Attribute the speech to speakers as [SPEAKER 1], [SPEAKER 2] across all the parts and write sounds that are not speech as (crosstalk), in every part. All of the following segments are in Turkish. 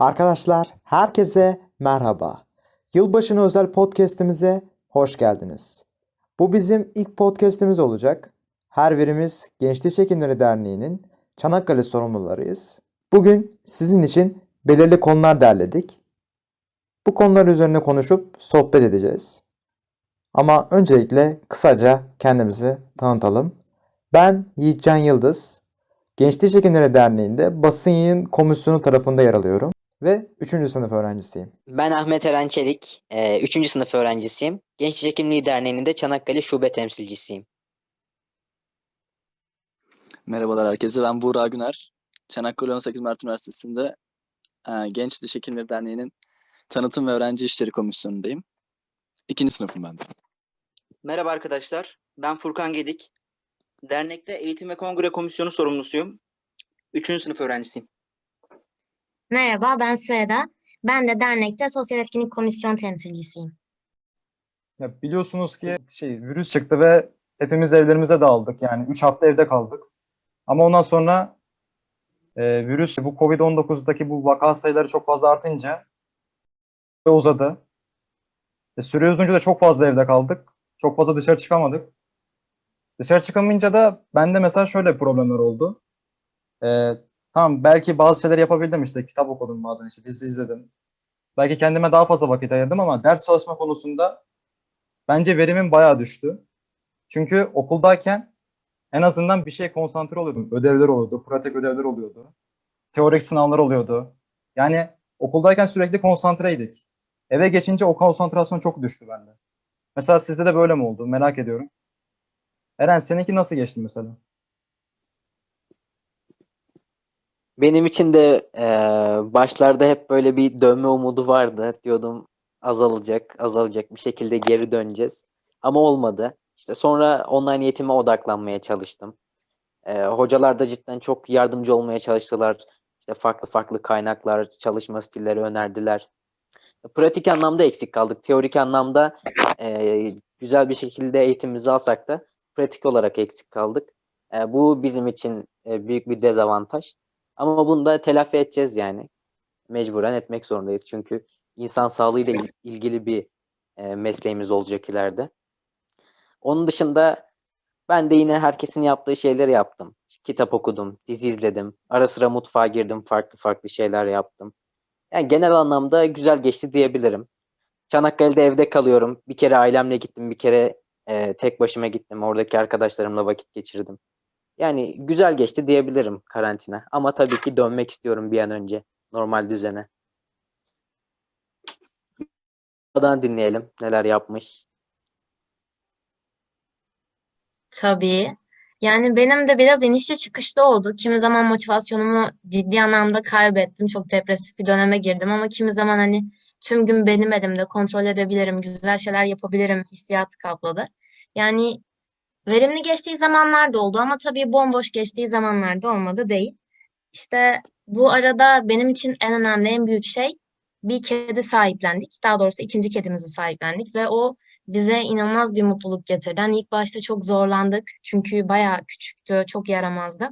[SPEAKER 1] Arkadaşlar, herkese merhaba. Yılbaşına özel podcast'imize hoş geldiniz. Bu bizim ilk podcast'imiz olacak. Her birimiz Gençlik Hekimleri Derneği'nin Çanakkale sorumlularıyız. Bugün sizin için belirli konular derledik. Bu konular üzerine konuşup sohbet edeceğiz. Ama öncelikle kısaca kendimizi tanıtalım. Ben Yiğitcan Yıldız. Gençlik Hekimleri Derneği'nde basın yayın komisyonu tarafında yer alıyorum ve 3. sınıf öğrencisiyim.
[SPEAKER 2] Ben Ahmet Eren Çelik, 3. sınıf öğrencisiyim. Gençlik Hekimliği Derneği'nin de Çanakkale Şube Temsilcisiyim.
[SPEAKER 3] Merhabalar herkese. Ben Buğra Güner. Çanakkale 18 Mart Üniversitesi'nde e, Genç Diş Hekimleri Derneği'nin Tanıtım ve Öğrenci İşleri Komisyonu'ndayım. İkinci sınıfım ben de.
[SPEAKER 4] Merhaba arkadaşlar. Ben Furkan Gedik. Dernekte Eğitim ve Kongre Komisyonu sorumlusuyum. Üçüncü sınıf öğrencisiyim.
[SPEAKER 5] Merhaba, ben Süheda. Ben de dernekte Sosyal Etkinlik Komisyon temsilcisiyim.
[SPEAKER 6] Ya biliyorsunuz ki şey virüs çıktı ve hepimiz evlerimize dağıldık. Yani 3 hafta evde kaldık. Ama ondan sonra e, virüs bu Covid-19'daki bu vaka sayıları çok fazla artınca uzadı. E, süre uzunca da çok fazla evde kaldık. Çok fazla dışarı çıkamadık. Dışarı çıkamayınca da bende mesela şöyle problemler oldu. E, tamam belki bazı şeyler yapabildim işte kitap okudum bazen işte dizi izledim. Belki kendime daha fazla vakit ayırdım ama ders çalışma konusunda bence verimim bayağı düştü. Çünkü okuldayken en azından bir şeye konsantre oluyordum. Ödevler oluyordu, pratik ödevler oluyordu. Teorik sınavlar oluyordu. Yani okuldayken sürekli konsantreydik. Eve geçince o konsantrasyon çok düştü bende. Mesela sizde de böyle mi oldu? Merak ediyorum. Eren seninki nasıl geçti mesela?
[SPEAKER 2] Benim için de eee, başlarda hep böyle bir dönme umudu vardı. Diyordum azalacak, azalacak bir şekilde geri döneceğiz. Ama olmadı. İşte sonra online eğitime odaklanmaya çalıştım. Eee, hocalar da cidden çok yardımcı olmaya çalıştılar. İşte farklı farklı kaynaklar, çalışma stilleri önerdiler. Pratik anlamda eksik kaldık. Teorik anlamda eee, güzel bir şekilde eğitimimizi alsak da pratik olarak eksik kaldık. Eee, bu bizim için eee, büyük bir dezavantaj. Ama bunu da telafi edeceğiz yani. Mecburen etmek zorundayız. Çünkü insan sağlığıyla il- ilgili bir e, mesleğimiz olacak ileride. Onun dışında ben de yine herkesin yaptığı şeyleri yaptım. Kitap okudum, dizi izledim, ara sıra mutfağa girdim, farklı farklı şeyler yaptım. Yani genel anlamda güzel geçti diyebilirim. Çanakkale'de evde kalıyorum. Bir kere ailemle gittim, bir kere e, tek başıma gittim. Oradaki arkadaşlarımla vakit geçirdim. Yani güzel geçti diyebilirim karantina. Ama tabii ki dönmek istiyorum bir an önce normal düzene. Buradan dinleyelim neler yapmış.
[SPEAKER 5] Tabii. Yani benim de biraz inişli çıkışlı oldu. Kimi zaman motivasyonumu ciddi anlamda kaybettim. Çok depresif bir döneme girdim ama kimi zaman hani tüm gün benim elimde kontrol edebilirim, güzel şeyler yapabilirim hissiyatı kapladı. Yani verimli geçtiği zamanlar da oldu ama tabii bomboş geçtiği zamanlar da olmadı değil. İşte bu arada benim için en önemli, en büyük şey bir kedi sahiplendik. Daha doğrusu ikinci kedimizi sahiplendik ve o bize inanılmaz bir mutluluk getirdi. Hani ilk başta çok zorlandık çünkü bayağı küçüktü, çok yaramazdı.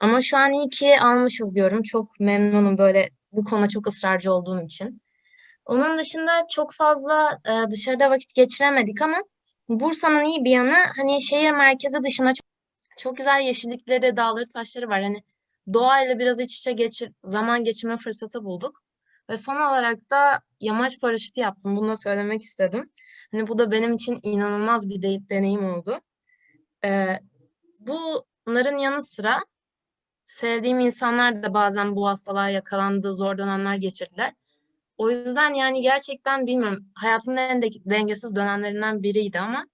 [SPEAKER 5] Ama şu an iyi ki almışız diyorum. Çok memnunum böyle bu konuda çok ısrarcı olduğum için. Onun dışında çok fazla e, dışarıda vakit geçiremedik ama Bursa'nın iyi bir yanı hani şehir merkezi dışında çok, çok güzel yeşillikleri, dağları, taşları var. Hani doğayla biraz iç içe geçir, zaman geçirme fırsatı bulduk. Ve son olarak da yamaç paraşütü yaptım. Bunu da söylemek istedim. Hani bu da benim için inanılmaz bir de- deneyim oldu. Ee, bunların yanı sıra sevdiğim insanlar da bazen bu hastalığa yakalandığı zor dönemler geçirdiler. O yüzden yani gerçekten bilmiyorum hayatımın en de- dengesiz dönemlerinden biriydi ama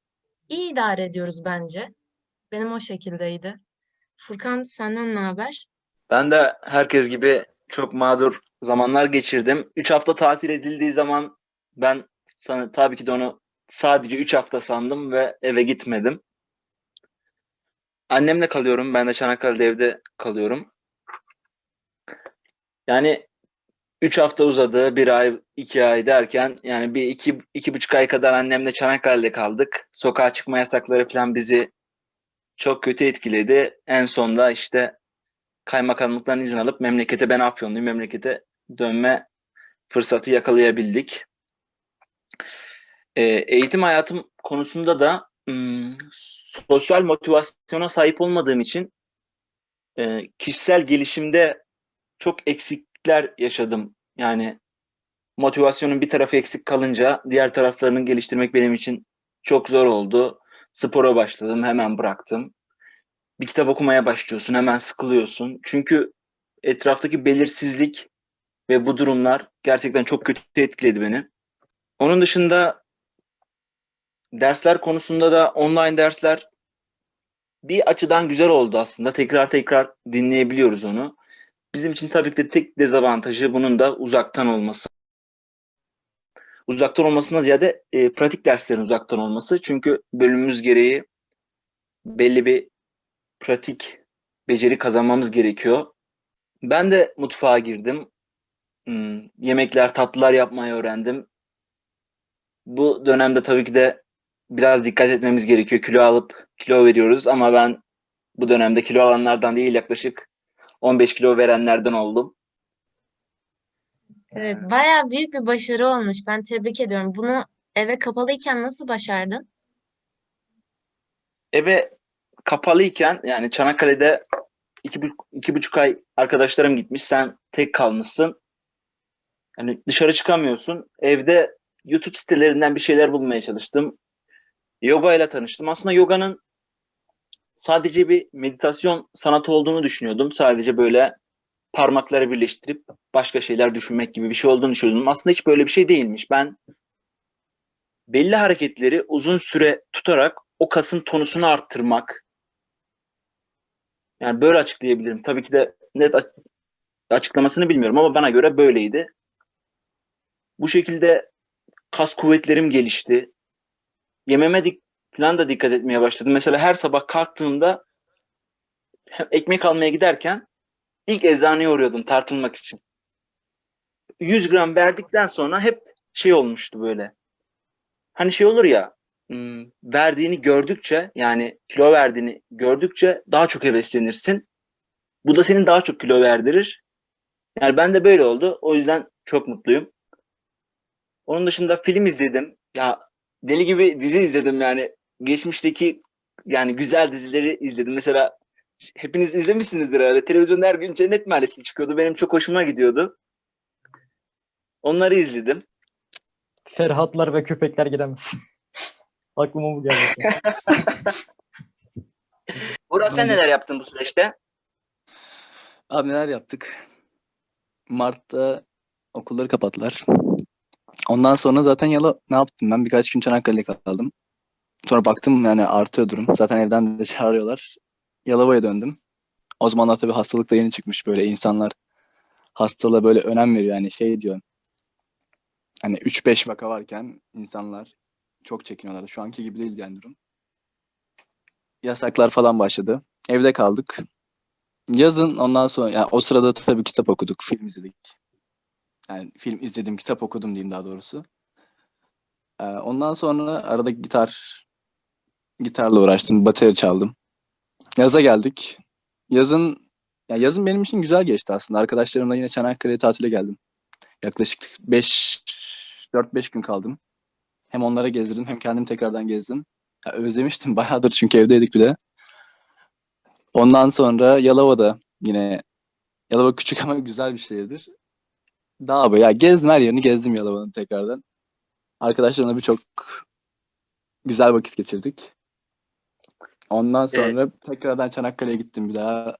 [SPEAKER 5] iyi idare ediyoruz bence. Benim o şekildeydi. Furkan senden ne haber?
[SPEAKER 4] Ben de herkes gibi çok mağdur zamanlar geçirdim. 3 hafta tatil edildiği zaman ben sana, tabii ki de onu sadece 3 hafta sandım ve eve gitmedim. Annemle kalıyorum. Ben de Çanakkale'de evde kalıyorum. Yani 3 hafta uzadı. Bir ay, iki ay derken yani bir iki, iki buçuk ay kadar annemle Çanakkale'de kaldık. Sokağa çıkma yasakları falan bizi çok kötü etkiledi. En sonda işte kaymakamlıktan izin alıp memlekete ben Afyonluyum memlekete dönme fırsatı yakalayabildik. Ee, eğitim hayatım konusunda da ım, sosyal motivasyona sahip olmadığım için e, kişisel gelişimde çok eksikler yaşadım. Yani motivasyonun bir tarafı eksik kalınca diğer taraflarını geliştirmek benim için çok zor oldu. Spora başladım, hemen bıraktım. Bir kitap okumaya başlıyorsun, hemen sıkılıyorsun. Çünkü etraftaki belirsizlik ve bu durumlar gerçekten çok kötü etkiledi beni. Onun dışında dersler konusunda da online dersler bir açıdan güzel oldu aslında. Tekrar tekrar dinleyebiliyoruz onu. Bizim için tabii ki de tek dezavantajı bunun da uzaktan olması. Uzaktan olmasına ziyade e, pratik derslerin uzaktan olması. Çünkü bölümümüz gereği belli bir pratik beceri kazanmamız gerekiyor. Ben de mutfağa girdim. Hmm, yemekler, tatlılar yapmayı öğrendim. Bu dönemde tabii ki de biraz dikkat etmemiz gerekiyor. Kilo alıp kilo veriyoruz ama ben bu dönemde kilo alanlardan değil yaklaşık 15 kilo verenlerden oldum.
[SPEAKER 5] Evet, bayağı büyük bir başarı olmuş. Ben tebrik ediyorum. Bunu eve kapalıyken nasıl başardın?
[SPEAKER 4] Eve kapalıyken yani Çanakkale'de iki, bu- iki buçuk ay arkadaşlarım gitmiş. Sen tek kalmışsın. Yani dışarı çıkamıyorsun. Evde YouTube sitelerinden bir şeyler bulmaya çalıştım. Yoga ile tanıştım. Aslında yoganın sadece bir meditasyon sanatı olduğunu düşünüyordum. Sadece böyle parmakları birleştirip başka şeyler düşünmek gibi bir şey olduğunu düşünüyordum. Aslında hiç böyle bir şey değilmiş. Ben belli hareketleri uzun süre tutarak o kasın tonusunu arttırmak. Yani böyle açıklayabilirim. Tabii ki de net açıklamasını bilmiyorum ama bana göre böyleydi. Bu şekilde kas kuvvetlerim gelişti. Yememe falan da dikkat etmeye başladım. Mesela her sabah kalktığımda ekmek almaya giderken ilk eczaneye uğruyordum tartılmak için. 100 gram verdikten sonra hep şey olmuştu böyle. Hani şey olur ya hmm, verdiğini gördükçe yani kilo verdiğini gördükçe daha çok heveslenirsin. Bu da senin daha çok kilo verdirir. Yani ben de böyle oldu. O yüzden çok mutluyum. Onun dışında film izledim. Ya deli gibi dizi izledim yani. Geçmişteki yani güzel dizileri izledim. Mesela hepiniz izlemişsinizdir herhalde. Televizyonda her gün Cennet Mahallesi çıkıyordu. Benim çok hoşuma gidiyordu. Onları izledim.
[SPEAKER 7] Ferhatlar ve köpekler giremez. (laughs) Aklıma bu geldi. (laughs)
[SPEAKER 4] Burak sen neler yaptın bu süreçte?
[SPEAKER 3] Abi neler yaptık? Mart'ta okulları kapattılar. Ondan sonra zaten yala ne yaptım ben? Birkaç gün Çanakkale'de kaldım. Sonra baktım yani artıyor durum. Zaten evden de çağırıyorlar. Yalova'ya döndüm. O zamanlar tabii hastalık da yeni çıkmış böyle insanlar hastalığa böyle önem veriyor yani şey diyor. Hani 3-5 vaka varken insanlar çok çekiniyorlardı. Şu anki gibi değil yani durum. Yasaklar falan başladı. Evde kaldık. Yazın ondan sonra yani o sırada tabii kitap okuduk, film izledik. Yani film izledim, kitap okudum diyeyim daha doğrusu. Ee, ondan sonra arada gitar gitarla uğraştım, bateri çaldım. Yaza geldik. Yazın ya yazın benim için güzel geçti aslında. Arkadaşlarımla yine Çanakkale'ye tatile geldim. Yaklaşık 5 4-5 gün kaldım. Hem onlara gezdirdim hem kendim tekrardan gezdim. Ya özlemiştim (laughs) bayağıdır çünkü evdeydik bir de. Ondan sonra Yalova'da yine Yalova küçük ama güzel bir şehirdir. Daha böyle ya gezdim her yerini gezdim Yalova'nın tekrardan. Arkadaşlarımla birçok güzel vakit geçirdik. Ondan sonra tekrardan Çanakkale'ye gittim bir daha.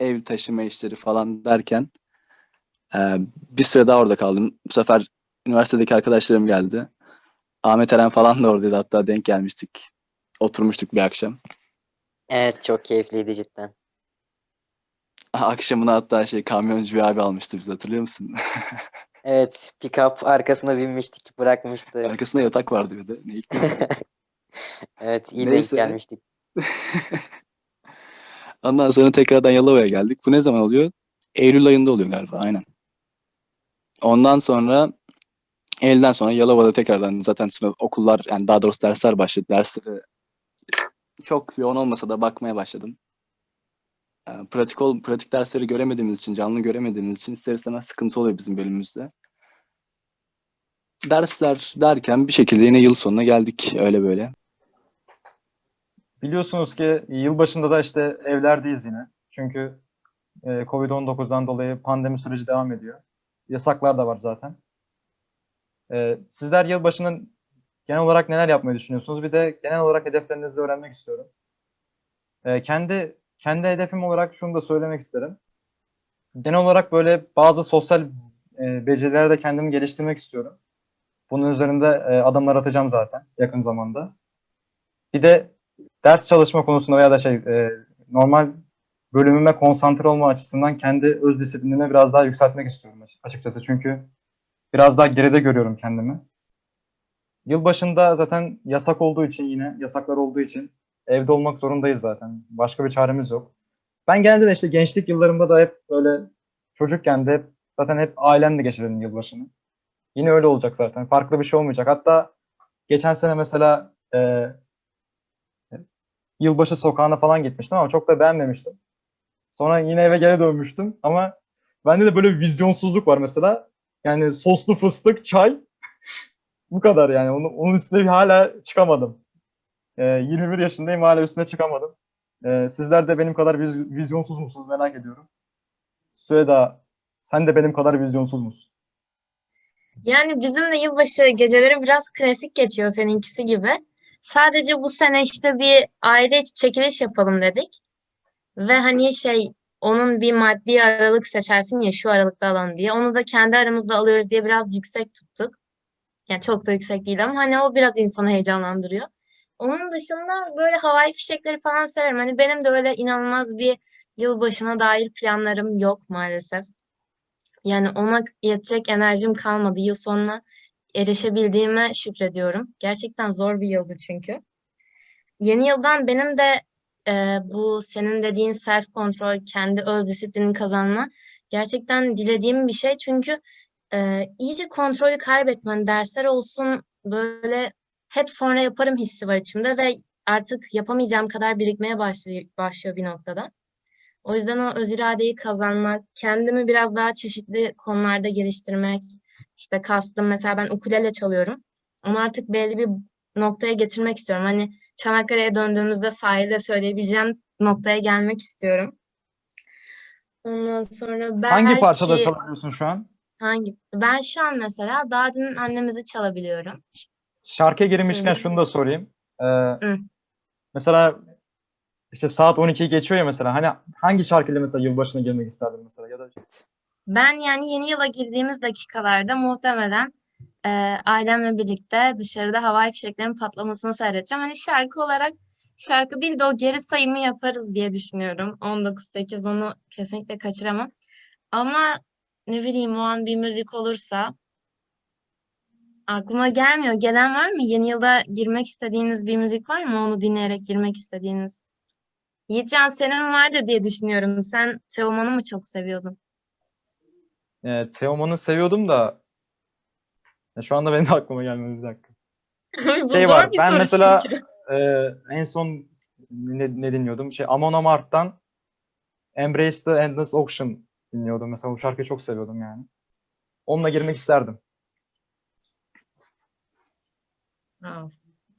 [SPEAKER 3] Ev taşıma işleri falan derken eee, bir süre daha orada kaldım. Bu sefer üniversitedeki arkadaşlarım geldi. Ahmet Eren falan da oradaydı hatta denk gelmiştik. Oturmuştuk bir akşam.
[SPEAKER 2] Evet çok keyifliydi cidden.
[SPEAKER 3] Akşamına hatta şey kamyoncu bir abi almıştı bizi hatırlıyor musun? (laughs)
[SPEAKER 2] Evet pick-up arkasına binmiştik bırakmıştı.
[SPEAKER 3] Arkasında yatak vardı bir de. Ne. (laughs)
[SPEAKER 2] Evet iyi denk
[SPEAKER 3] Neyse.
[SPEAKER 2] gelmiştik. (laughs)
[SPEAKER 3] Ondan sonra tekrardan Yalova'ya geldik. Bu ne zaman oluyor? Eylül ayında oluyor galiba aynen. Ondan sonra Eylül'den sonra Yalova'da tekrardan zaten sınıf okullar yani daha doğrusu dersler başladı. Dersleri çok yoğun olmasa da bakmaya başladım. Ee, pratik ol, pratik dersleri göremediğimiz için, canlı göremediğimiz için ister istemez sıkıntı oluyor bizim bölümümüzde. dersler derken bir şekilde yine yıl sonuna geldik öyle böyle.
[SPEAKER 6] Biliyorsunuz ki yılbaşında da işte evlerdeyiz yine. Çünkü e, Covid-19'dan dolayı pandemi süreci devam ediyor. Yasaklar da var zaten. E, sizler yılbaşının genel olarak neler yapmayı düşünüyorsunuz? Bir de genel olarak hedeflerinizi de öğrenmek istiyorum. E, kendi kendi hedefim olarak şunu da söylemek isterim. Genel olarak böyle bazı sosyal e, becerilerde kendimi geliştirmek istiyorum. Bunun üzerinde e, adımlar atacağım zaten yakın zamanda. Bir de ders çalışma konusunda veya da şey e, normal bölümüme konsantre olma açısından kendi öz disiplinimi biraz daha yükseltmek istiyorum aç- açıkçası. Çünkü biraz daha geride görüyorum kendimi. Yılbaşında zaten yasak olduğu için yine yasaklar olduğu için evde olmak zorundayız zaten. Başka bir çaremiz yok. Ben genelde de işte gençlik yıllarımda da hep böyle çocukken de hep, zaten hep ailemle geçirdim yılbaşını. Yine öyle olacak zaten. Farklı bir şey olmayacak. Hatta geçen sene mesela e, yılbaşı sokağına falan gitmiştim ama çok da beğenmemiştim. Sonra yine eve geri dönmüştüm ama bende de böyle bir vizyonsuzluk var mesela. Yani soslu fıstık, çay (laughs) bu kadar yani. Onun, onun üstüne hala çıkamadım. Ee, 21 yaşındayım hala üstüne çıkamadım. Ee, sizler de benim kadar viz- vizyonsuz musunuz merak ediyorum. Süheda sen de benim kadar vizyonsuz musun?
[SPEAKER 5] Yani bizim de yılbaşı geceleri biraz klasik geçiyor seninkisi gibi. Sadece bu sene işte bir aile içi çekiliş yapalım dedik. Ve hani şey onun bir maddi aralık seçersin ya şu aralıkta alalım diye. Onu da kendi aramızda alıyoruz diye biraz yüksek tuttuk. Yani çok da yüksek değil ama hani o biraz insanı heyecanlandırıyor. Onun dışında böyle havai fişekleri falan severim. Hani benim de öyle inanılmaz bir yılbaşına dair planlarım yok maalesef. Yani ona yetecek enerjim kalmadı. Yıl sonuna erişebildiğime şükrediyorum. Gerçekten zor bir yıldı çünkü. Yeni yıldan benim de e, bu senin dediğin self kontrol, kendi öz disiplinin kazanma gerçekten dilediğim bir şey. Çünkü e, iyice kontrolü kaybetmen, dersler olsun böyle hep sonra yaparım hissi var içimde ve artık yapamayacağım kadar birikmeye başlıyor, başlıyor bir noktada. O yüzden o öz iradeyi kazanmak, kendimi biraz daha çeşitli konularda geliştirmek, işte kastım mesela ben ukulele çalıyorum. Onu artık belli bir noktaya getirmek istiyorum. Hani Çanakkale'ye döndüğümüzde sahilde söyleyebileceğim noktaya gelmek istiyorum. Ondan sonra
[SPEAKER 6] Hangi parçada
[SPEAKER 5] belki
[SPEAKER 6] çalabiliyorsun şu an?
[SPEAKER 5] hangi ben şu an mesela daha dün annemizi çalabiliyorum.
[SPEAKER 6] Şarkıya girmişken
[SPEAKER 5] Şimdi-
[SPEAKER 6] şunu da sorayım. Ee, mesela işte saat 12'yi geçiyor ya mesela. Hani hangi şarkıyla mesela yılbaşına girmek isterdin mesela ya da
[SPEAKER 5] Ben yani yeni yıla girdiğimiz dakikalarda muhtemelen e, ailemle birlikte dışarıda havai fişeklerin patlamasını seyredeceğim. Hani şarkı olarak şarkı değil de o geri sayımı yaparız diye düşünüyorum. 19-8 onu kesinlikle kaçıramam. Ama ne bileyim o an bir müzik olursa aklıma gelmiyor. Gelen var mı? Yeni yılda girmek istediğiniz bir müzik var mı? Onu dinleyerek girmek istediğiniz. Yiğitcan senin vardır diye düşünüyorum. Sen Teoman'ı mı çok seviyordun?
[SPEAKER 6] E, Teoman'ı seviyordum da ya şu anda benim de aklıma gelmedi bir dakika.
[SPEAKER 5] Bu
[SPEAKER 6] Şey
[SPEAKER 5] zor
[SPEAKER 6] var,
[SPEAKER 5] bir
[SPEAKER 6] ben
[SPEAKER 5] soru
[SPEAKER 6] mesela-
[SPEAKER 5] çünkü.
[SPEAKER 6] Ee, en son ne, ne dinliyordum? Şey Amon Amarth'tan Embrace the Endless Ocean dinliyordum. Mesela bu şarkıyı çok seviyordum yani. Onunla girmek isterdim.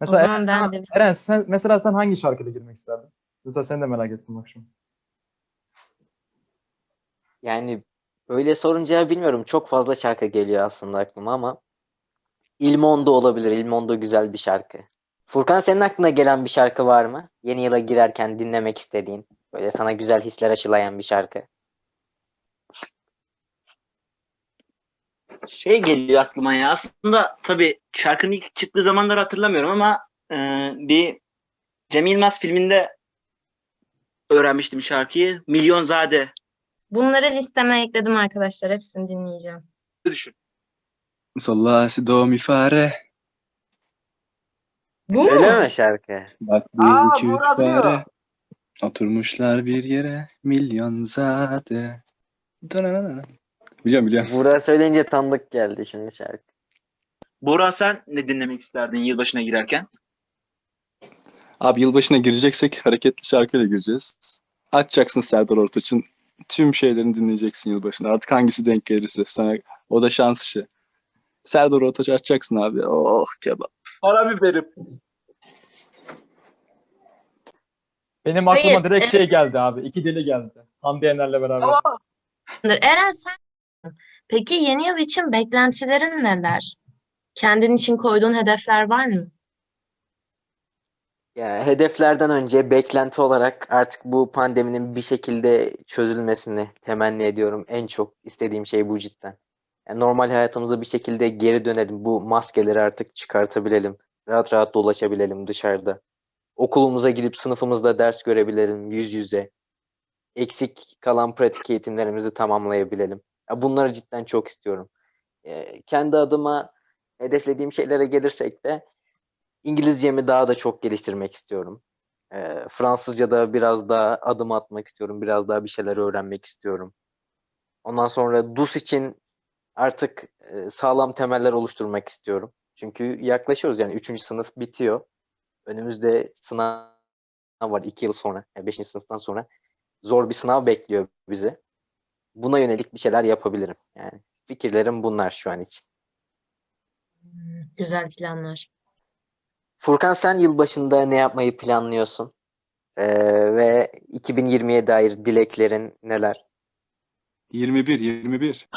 [SPEAKER 6] Mesela
[SPEAKER 5] zaman
[SPEAKER 6] Eren,
[SPEAKER 5] ben de-
[SPEAKER 6] Eren sen, mesela sen hangi şarkıyla girmek isterdin? Mesela sen de merak ettim bak şimdi.
[SPEAKER 2] Yani öyle sorunca bilmiyorum. Çok fazla şarkı geliyor aslında aklıma ama Il Mondo olabilir. Il Mondo güzel bir şarkı. Furkan senin aklına gelen bir şarkı var mı? Yeni yıla girerken dinlemek istediğin, böyle sana güzel hisler aşılayan bir şarkı.
[SPEAKER 4] Şey geliyor aklıma ya. Aslında tabii şarkının ilk çıktığı zamanları hatırlamıyorum ama e, bir Cem Yılmaz filminde öğrenmiştim şarkıyı. Milyonzade.
[SPEAKER 5] Bunları listeme ekledim arkadaşlar. Hepsini dinleyeceğim.
[SPEAKER 4] Düşün.
[SPEAKER 3] Sol la si do mi fare.
[SPEAKER 5] Bu mu?
[SPEAKER 2] Öyle mi şarkı?
[SPEAKER 3] Bak
[SPEAKER 4] Aa,
[SPEAKER 3] bu iki
[SPEAKER 4] Burak diyor.
[SPEAKER 3] fare. Oturmuşlar bir yere milyon zade. Dananana. Biliyorum biliyorum.
[SPEAKER 2] Buğra söyleyince tanıdık geldi şimdi şarkı.
[SPEAKER 4] Bora sen ne dinlemek isterdin yılbaşına girerken?
[SPEAKER 3] Abi yılbaşına gireceksek hareketli şarkıyla gireceğiz. Açacaksın Serdar Ortaç'ın tüm şeylerini dinleyeceksin yılbaşına. Artık hangisi denk gelirse sana o da şans işi. Serdar Ortaç açacaksın abi. Oh kebap.
[SPEAKER 4] Para biberim.
[SPEAKER 7] Benim aklıma
[SPEAKER 5] Hayır,
[SPEAKER 7] direkt
[SPEAKER 5] e-
[SPEAKER 7] şey geldi abi. İki deli geldi. Hamdi Yener'le beraber.
[SPEAKER 5] Eren sen peki yeni yıl için beklentilerin neler? Kendin için koyduğun hedefler var mı?
[SPEAKER 2] Ya hedeflerden önce beklenti olarak artık bu pandeminin bir şekilde çözülmesini temenni ediyorum. En çok istediğim şey bu cidden. Yani normal hayatımıza bir şekilde geri dönelim. Bu maskeleri artık çıkartabilelim. Rahat rahat dolaşabilelim dışarıda. Okulumuza gidip sınıfımızda ders görebilelim yüz yüze. Eksik kalan pratik eğitimlerimizi tamamlayabilelim. Ya bunları cidden çok istiyorum. Ee, kendi adıma hedeflediğim şeylere gelirsek de İngilizcemi daha da çok geliştirmek istiyorum. Ee, Fransızca'da biraz daha adım atmak istiyorum. Biraz daha bir şeyler öğrenmek istiyorum. Ondan sonra DUS için artık e, sağlam temeller oluşturmak istiyorum. Çünkü yaklaşıyoruz yani 3. sınıf bitiyor. Önümüzde sınav var 2 yıl sonra, 5. sınıftan sonra. Zor bir sınav bekliyor bizi. Buna yönelik bir şeyler yapabilirim. Yani fikirlerim bunlar şu an için.
[SPEAKER 5] Hmm, Güzel planlar.
[SPEAKER 2] Furkan sen yılbaşında ne yapmayı planlıyorsun? Ee, ve 2020'ye dair dileklerin neler?
[SPEAKER 3] 21, 21.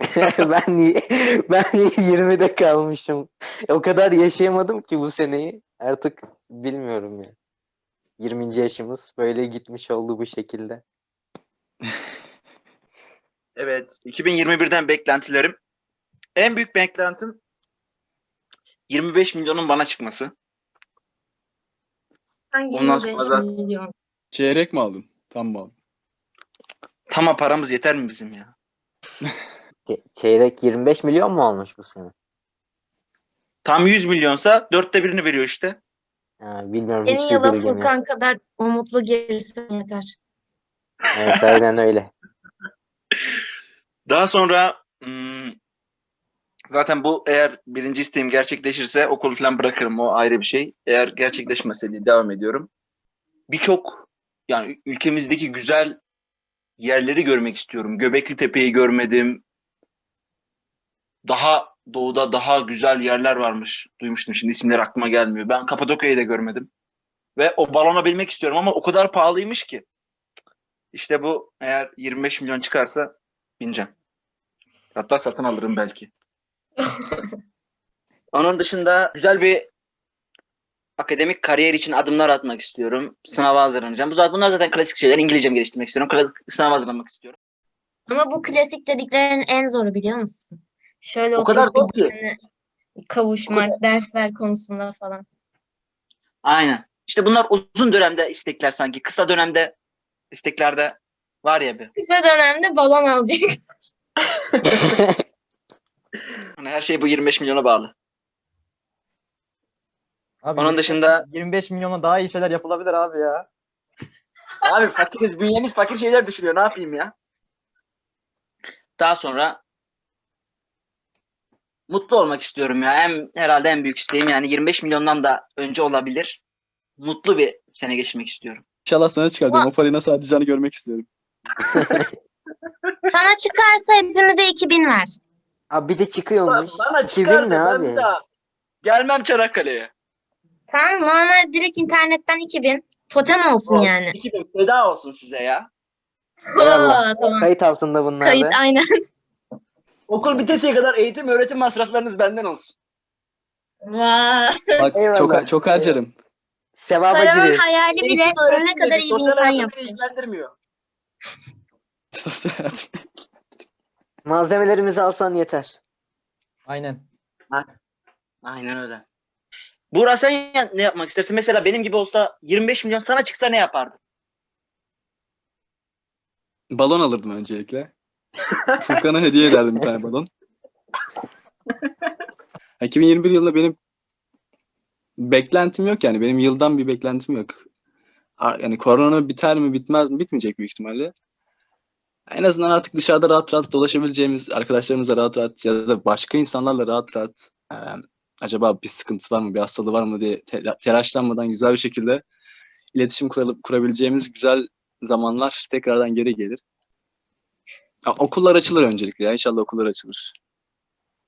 [SPEAKER 3] (laughs)
[SPEAKER 2] ben ben 20'de kalmışım. O kadar yaşayamadım ki bu seneyi. Artık bilmiyorum ya. 20. yaşımız böyle gitmiş oldu bu şekilde. (laughs)
[SPEAKER 4] Evet. 2021'den beklentilerim. En büyük beklentim 25 milyonun bana çıkması.
[SPEAKER 5] Hangi
[SPEAKER 4] Ondan
[SPEAKER 5] 25
[SPEAKER 4] sonra da-
[SPEAKER 5] milyon?
[SPEAKER 3] Çeyrek mi aldın? Tam mı aldın?
[SPEAKER 4] Tamam paramız yeter mi bizim ya? (laughs)
[SPEAKER 2] Çe- Çeyrek 25 milyon mu olmuş bu sene?
[SPEAKER 4] Tam 100 milyonsa dörtte birini veriyor işte.
[SPEAKER 2] Ha, bilmiyorum
[SPEAKER 5] Yeni
[SPEAKER 2] hiçbir
[SPEAKER 5] yıla
[SPEAKER 2] bilgim yok.
[SPEAKER 5] Furkan kadar umutlu girsin yeter.
[SPEAKER 2] Evet aynen öyle. (laughs)
[SPEAKER 4] Daha sonra hmm, zaten bu eğer birinci isteğim gerçekleşirse okul falan bırakırım. O ayrı bir şey. Eğer gerçekleşmese diye devam ediyorum. Birçok yani ülkemizdeki güzel yerleri görmek istiyorum. Göbekli Tepe'yi görmedim. Daha doğuda daha güzel yerler varmış. Duymuştum şimdi isimler aklıma gelmiyor. Ben Kapadokya'yı da görmedim. Ve o balona binmek istiyorum ama o kadar pahalıymış ki. İşte bu eğer 25 milyon çıkarsa bineceğim. Hatta satın alırım belki.
[SPEAKER 8] Onun dışında güzel bir akademik kariyer için adımlar atmak istiyorum. Sınava hazırlanacağım. Bunlar zaten klasik şeyler. İngilizcemi geliştirmek istiyorum. Klasik sınava hazırlanmak istiyorum.
[SPEAKER 5] Ama bu klasik dediklerin en zoru biliyor musun? Şöyle
[SPEAKER 8] O kadar zor ki.
[SPEAKER 5] birbirine kavuşmak, dersler konusunda falan.
[SPEAKER 8] Aynen. İşte bunlar uzun dönemde istekler sanki. Kısa dönemde isteklerde var ya bir.
[SPEAKER 5] Kısa dönemde balon alacak. (laughs)
[SPEAKER 8] Hani her şey bu 25 milyona bağlı.
[SPEAKER 7] Abi,
[SPEAKER 8] Onun dışında
[SPEAKER 7] 25 milyona daha iyi şeyler yapılabilir abi ya. (laughs)
[SPEAKER 8] abi fakiriz, bünyemiz fakir şeyler düşünüyor. Ne yapayım ya? Daha sonra mutlu olmak istiyorum ya. En, herhalde en büyük isteğim yani 25 milyondan da önce olabilir. Mutlu bir sene geçirmek istiyorum.
[SPEAKER 3] İnşallah sana çıkar diyorum. O parayı nasıl harcayacağını görmek istiyorum. (laughs)
[SPEAKER 5] Sana çıkarsa hepimize 2000 ver.
[SPEAKER 2] Abi bir de çıkıyormuş.
[SPEAKER 4] Bana
[SPEAKER 2] 2000
[SPEAKER 4] çıkarsa
[SPEAKER 2] ne
[SPEAKER 4] ben
[SPEAKER 2] abi?
[SPEAKER 4] bir daha gelmem Çanakkale'ye.
[SPEAKER 5] Tamam normal direkt internetten 2000. Totem olsun
[SPEAKER 4] Olsun.
[SPEAKER 5] yani.
[SPEAKER 4] 2000 feda olsun size ya.
[SPEAKER 5] Oo, tamam.
[SPEAKER 2] Kayıt altında bunlar
[SPEAKER 5] Kayıt
[SPEAKER 2] da.
[SPEAKER 5] aynen.
[SPEAKER 4] Okul bitesiye kadar eğitim öğretim masraflarınız benden olsun.
[SPEAKER 5] Vay.
[SPEAKER 3] Bak
[SPEAKER 2] Eyvallah.
[SPEAKER 3] çok çok harcarım.
[SPEAKER 2] Sevaba
[SPEAKER 5] Paranın hayali bile
[SPEAKER 4] Eğitim
[SPEAKER 5] sana
[SPEAKER 4] öğretim
[SPEAKER 5] ne kadar iyi bir
[SPEAKER 4] Sosyal
[SPEAKER 5] insan
[SPEAKER 4] hayatı
[SPEAKER 5] yaptı.
[SPEAKER 4] ilgilendirmiyor. (laughs)
[SPEAKER 3] Sosyal hayatım.
[SPEAKER 2] Malzemelerimizi alsan yeter.
[SPEAKER 7] Aynen.
[SPEAKER 8] Aynen öyle. Buğra sen ya- ne yapmak istersin? Mesela benim gibi olsa 25 milyon sana çıksa ne yapardın?
[SPEAKER 3] Balon alırdım öncelikle. (laughs) Furkan'a hediye ederdim bir tane balon. 2021 yılında benim beklentim yok yani. Benim yıldan bir beklentim yok. A- Yani korona biter mi bitmez mi? Bitmeyecek büyük ihtimalle. En azından artık dışarıda rahat rahat dolaşabileceğimiz, arkadaşlarımızla rahat rahat ya da başka insanlarla rahat rahat e, acaba bir sıkıntı var mı, bir hastalığı var mı diye te- telaşlanmadan güzel bir şekilde iletişim kuralı- kurabileceğimiz güzel zamanlar tekrardan geri gelir. Ya, okullar açılır öncelikle ya. İnşallah okullar açılır.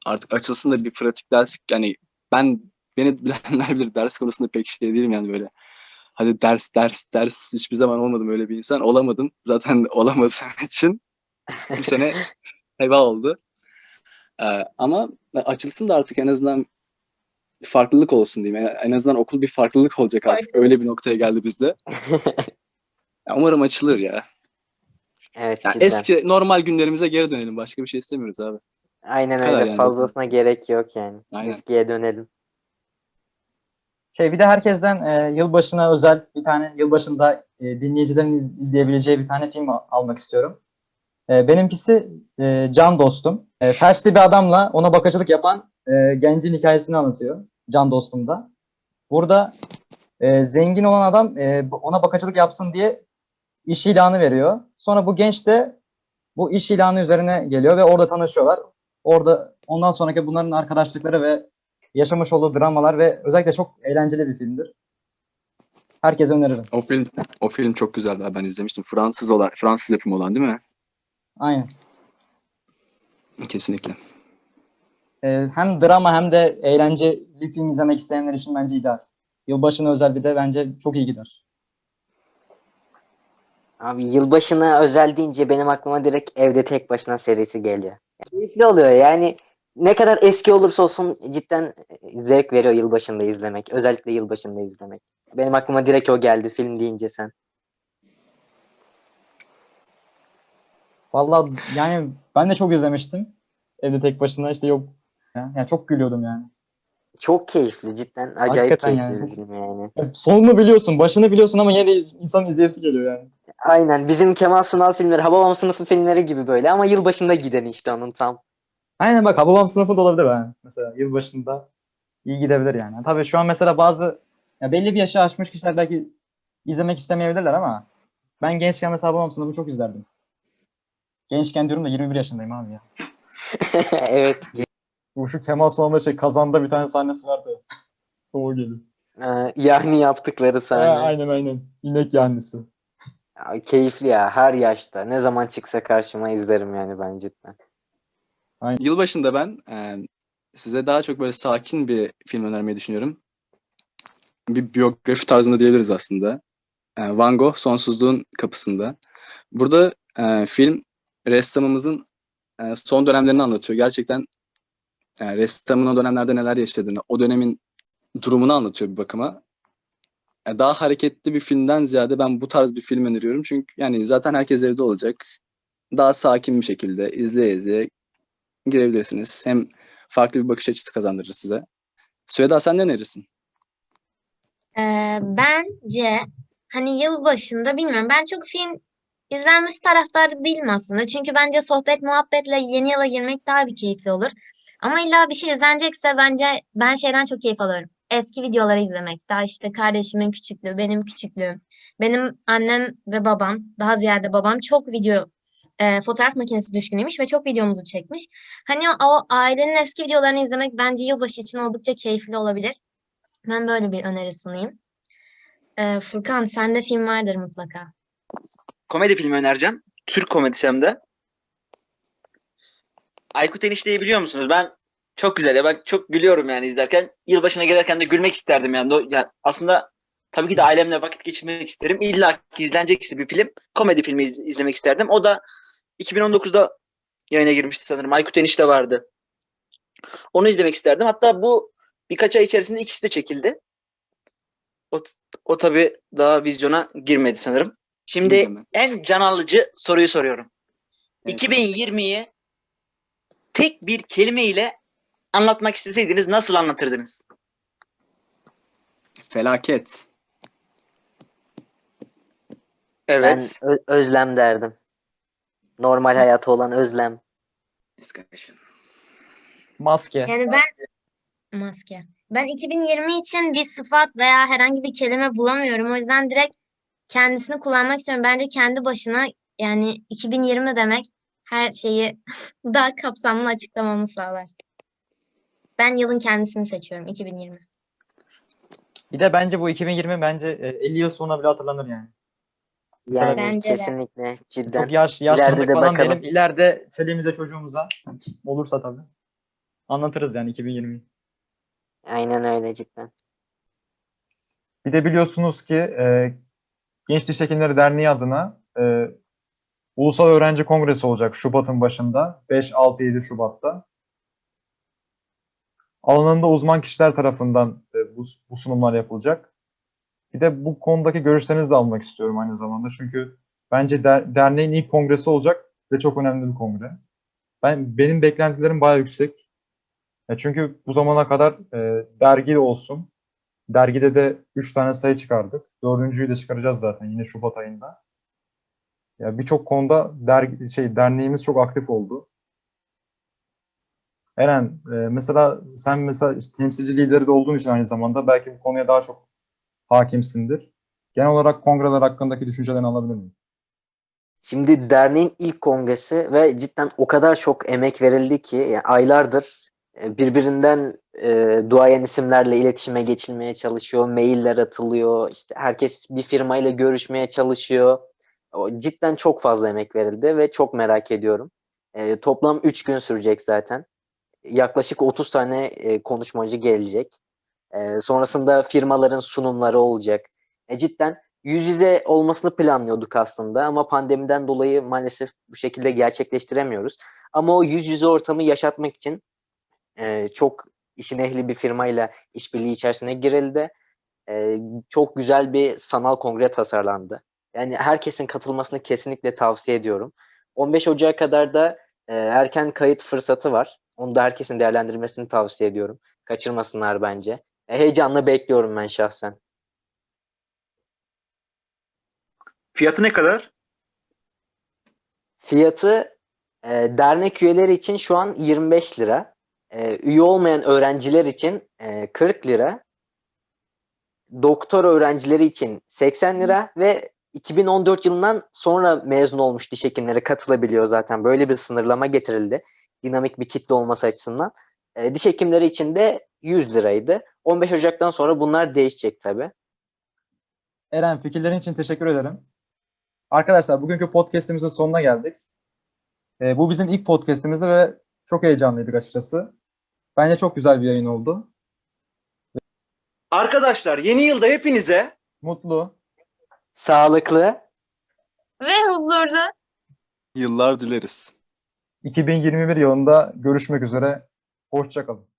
[SPEAKER 3] artık açılsın da bir pratik ders yani ben beni bilenler bilir ders konusunda pek şey değilim yani böyle. Hadi ders ders ders hiçbir zaman olmadım öyle bir insan. Olamadım. Zaten (laughs) olamadığım için bir (laughs) sene heba oldu. Ee, ama açılsın da artık en azından farklılık olsun diyeyim. Yani en azından okul bir farklılık olacak artık. Öyle bir noktaya geldi bizde. (laughs) Ya umarım açılır ya.
[SPEAKER 2] Evet
[SPEAKER 3] Yani
[SPEAKER 2] cidden.
[SPEAKER 3] eski normal günlerimize geri dönelim. Başka bir şey istemiyoruz abi.
[SPEAKER 2] Aynen öyle.
[SPEAKER 3] yani.
[SPEAKER 2] Fazlasına gerek yok yani.
[SPEAKER 3] Aynen.
[SPEAKER 2] Eskiye dönelim.
[SPEAKER 6] Şey bir de herkesten e, yılbaşına özel bir tane yılbaşında e, dinleyicilerin iz- izleyebileceği bir tane film al- almak istiyorum. E, benimkisi e, Can Dostum. E, tersli bir adamla ona bakıcılık yapan e, gencin hikayesini anlatıyor. Can Dostum'da. Burada e, zengin olan adam e, ona bakıcılık yapsın diye iş ilanı veriyor. Sonra bu genç de bu iş ilanı üzerine geliyor ve orada tanışıyorlar. Orada ondan sonraki bunların arkadaşlıkları ve yaşamış olduğu dramalar ve özellikle çok eğlenceli bir filmdir. Herkese öneririm.
[SPEAKER 3] O film o film çok güzeldi. Ben izlemiştim. Fransız olan Fransız yapımı olan değil mi?
[SPEAKER 6] Aynen.
[SPEAKER 3] Kesinlikle.
[SPEAKER 6] Ee, hem drama hem de eğlenceli film izlemek isteyenler için bence ideal. Yılbaşına özel bir de bence çok iyi gider.
[SPEAKER 2] Abi yılbaşına özel deyince benim aklıma direkt Evde Tek Başına serisi geliyor. Keyifli oluyor yani ne kadar eski olursa olsun cidden zevk veriyor yılbaşında izlemek. Özellikle yılbaşında izlemek. Benim aklıma direkt o geldi film deyince sen.
[SPEAKER 6] Vallahi yani ben de çok izlemiştim. Evde tek başına işte yok. Ya, yani çok gülüyordum yani.
[SPEAKER 2] Çok keyifli cidden. Acayip
[SPEAKER 6] Hakikaten
[SPEAKER 2] keyifli
[SPEAKER 6] yani.
[SPEAKER 2] bir film yani.
[SPEAKER 6] Sonunu biliyorsun, başını biliyorsun ama yine de insan izleyesi geliyor yani.
[SPEAKER 2] Aynen bizim Kemal Sunal filmleri, Hababam sınıfı filmleri gibi böyle ama yılbaşında giden işte onun tam.
[SPEAKER 6] Aynen bak Hababam sınıfı da olabilir yani. Mesela yılbaşında iyi gidebilir yani. Tabii şu an mesela bazı ya belli bir yaşı aşmış kişiler belki izlemek istemeyebilirler ama ben gençken mesela Hababam sınıfı çok izlerdim. Gençken diyorum da 21 yaşındayım abi ya. (laughs)
[SPEAKER 2] evet.
[SPEAKER 6] Bu şu Kemal Sunal'da şey kazanda bir tane sahnesi vardı. (laughs) o geliyor.
[SPEAKER 2] Ee, yani yaptıkları
[SPEAKER 6] Ha,
[SPEAKER 2] sahne.
[SPEAKER 6] aynen aynen. İnek yahnisi.
[SPEAKER 2] Ya, keyifli ya her yaşta. Ne zaman çıksa karşıma izlerim yani ben cidden.
[SPEAKER 3] Yılbaşında ben e, size daha çok böyle sakin bir film önermeyi düşünüyorum. Bir biyografi tarzında diyebiliriz aslında. E, Van Gogh Sonsuzluğun Kapısında. Burada e, film ressamımızın e, son dönemlerini anlatıyor. Gerçekten e, ressamın o dönemlerde neler yaşadığını, o dönemin durumunu anlatıyor bir bakıma. E, daha hareketli bir filmden ziyade ben bu tarz bir film öneriyorum. Çünkü yani zaten herkes evde olacak. Daha sakin bir şekilde izleye izleye girebilirsiniz. Hem farklı bir bakış açısı kazandırır size. Süheda sen ne önerirsin?
[SPEAKER 5] Ee, bence hani yılbaşında bilmiyorum ben çok film izlenmesi taraftarı değilim aslında. Çünkü bence sohbet muhabbetle yeni yıla girmek daha bir keyifli olur. Ama illa bir şey izlenecekse bence ben şeyden çok keyif alıyorum. Eski videoları izlemek. Daha işte kardeşimin küçüklüğü, benim küçüklüğüm. Benim annem ve babam, daha ziyade babam çok video e, fotoğraf makinesi düşkünüymüş ve çok videomuzu çekmiş. Hani o ailenin eski videolarını izlemek bence yılbaşı için oldukça keyifli olabilir. Ben böyle bir öneri sunayım. Ee, Furkan, sende film vardır mutlaka.
[SPEAKER 8] Komedi filmi önereceğim. Türk komedisi hem de. Aykut Enişte'yi biliyor musunuz? Ben çok güzel ya. Ben çok gülüyorum yani izlerken. Yılbaşına gelirken de gülmek isterdim yani. Do- ya aslında tabii ki de ailemle vakit geçirmek isterim. İlla ki izlenecekse bir film. Komedi filmi iz- izlemek isterdim. O da 2019'da yayına girmişti sanırım. Aykut Enişte vardı. Onu izlemek isterdim. Hatta bu birkaç ay içerisinde ikisi de çekildi. O, o tabii daha vizyona girmedi sanırım. Şimdi
[SPEAKER 3] Bilmiyorum
[SPEAKER 8] en can alıcı soruyu soruyorum.
[SPEAKER 3] Evet.
[SPEAKER 8] 2020'yi tek bir kelime ile anlatmak isteseydiniz nasıl anlatırdınız?
[SPEAKER 3] Felaket.
[SPEAKER 8] Evet.
[SPEAKER 2] Ben ö- özlem derdim. Normal hayatı olan özlem.
[SPEAKER 3] Discussion.
[SPEAKER 7] Maske.
[SPEAKER 5] Yani ben maske. Ben 2020 için bir sıfat veya herhangi bir kelime bulamıyorum. O yüzden direkt kendisini kullanmak istiyorum. Bence kendi başına yani 2020 demek her şeyi (laughs) daha kapsamlı açıklamamı sağlar. Ben yılın kendisini seçiyorum 2020.
[SPEAKER 6] Bir de bence bu 2020 bence e, 50 yıl sonra bile hatırlanır yani.
[SPEAKER 2] Yani
[SPEAKER 5] Bence de.
[SPEAKER 2] kesinlikle cidden.
[SPEAKER 6] Çok yaş
[SPEAKER 2] İleride
[SPEAKER 6] yaşlılık
[SPEAKER 2] de
[SPEAKER 6] falan
[SPEAKER 2] bakalım.
[SPEAKER 6] diyelim. İleride çeliğimize çocuğumuza olursa tabii.
[SPEAKER 7] Anlatırız yani 2020.
[SPEAKER 2] Aynen öyle cidden.
[SPEAKER 6] Bir de biliyorsunuz ki e, Genç Diş Hekimleri Derneği adına e, Ulusal Öğrenci Kongresi olacak Şubat'ın başında. 5-6-7 Şubat'ta. Alanında uzman kişiler tarafından e, bu, bu sunumlar yapılacak. Bir de bu konudaki görüşlerinizi de almak istiyorum aynı zamanda. Çünkü bence der- derneğin ilk kongresi olacak ve çok önemli bir kongre. Ben benim beklentilerim bayağı yüksek. Ya çünkü bu zamana kadar e, dergi olsun, Dergide de 3 tane sayı çıkardık. Dördüncüyü de çıkaracağız zaten yine Şubat ayında. Ya birçok konuda dergi, şey derneğimiz çok aktif oldu. Eren, e, mesela sen mesela temsilci lideri de olduğun için aynı zamanda belki bu konuya daha çok hakimsindir. Genel olarak kongreler hakkındaki düşüncelerini alabilir miyim?
[SPEAKER 2] Şimdi derneğin ilk kongresi ve cidden o kadar çok emek verildi ki yani aylardır e, birbirinden e, duayen isimlerle iletişime geçilmeye çalışıyor, mailler atılıyor, işte herkes bir firmayla görüşmeye çalışıyor. O cidden çok fazla emek verildi ve çok merak ediyorum. E, toplam 3 gün sürecek zaten. Yaklaşık 30 tane e, konuşmacı gelecek. E, sonrasında firmaların sunumları olacak. E, cidden yüz yüze olmasını planlıyorduk aslında ama pandemiden dolayı maalesef bu şekilde gerçekleştiremiyoruz. Ama o yüz yüze ortamı yaşatmak için e, çok işin ehli bir firmayla işbirliği içerisine girildi. E, çok güzel bir sanal kongre tasarlandı. Yani herkesin katılmasını kesinlikle tavsiye ediyorum. 15 Ocak'a kadar da e, erken kayıt fırsatı var. Onu da herkesin değerlendirmesini tavsiye ediyorum. Kaçırmasınlar bence. E, heyecanla bekliyorum ben şahsen.
[SPEAKER 8] Fiyatı ne kadar?
[SPEAKER 2] Fiyatı e, dernek üyeleri için şu an 25 lira. E, üye olmayan öğrenciler için e, 40 lira. Doktor öğrencileri için 80 lira ve 2014 yılından sonra mezun olmuş diş hekimleri katılabiliyor zaten. Böyle bir sınırlama getirildi. Dinamik bir kitle olması açısından. E, diş hekimleri için de 100 liraydı. 15 Ocak'tan sonra bunlar değişecek tabii.
[SPEAKER 6] Eren fikirlerin için teşekkür ederim. Arkadaşlar bugünkü podcast'imizin sonuna geldik. E, bu bizim ilk podcast'imizdi ve çok heyecanlıydık açıkçası. Bence çok güzel bir yayın oldu.
[SPEAKER 8] Arkadaşlar yeni yılda hepinize
[SPEAKER 6] Mutlu,
[SPEAKER 2] Sağlıklı,
[SPEAKER 5] Ve huzurlu.
[SPEAKER 3] Yıllar dileriz.
[SPEAKER 6] 2021 yılında görüşmek üzere. Hoşça kalın.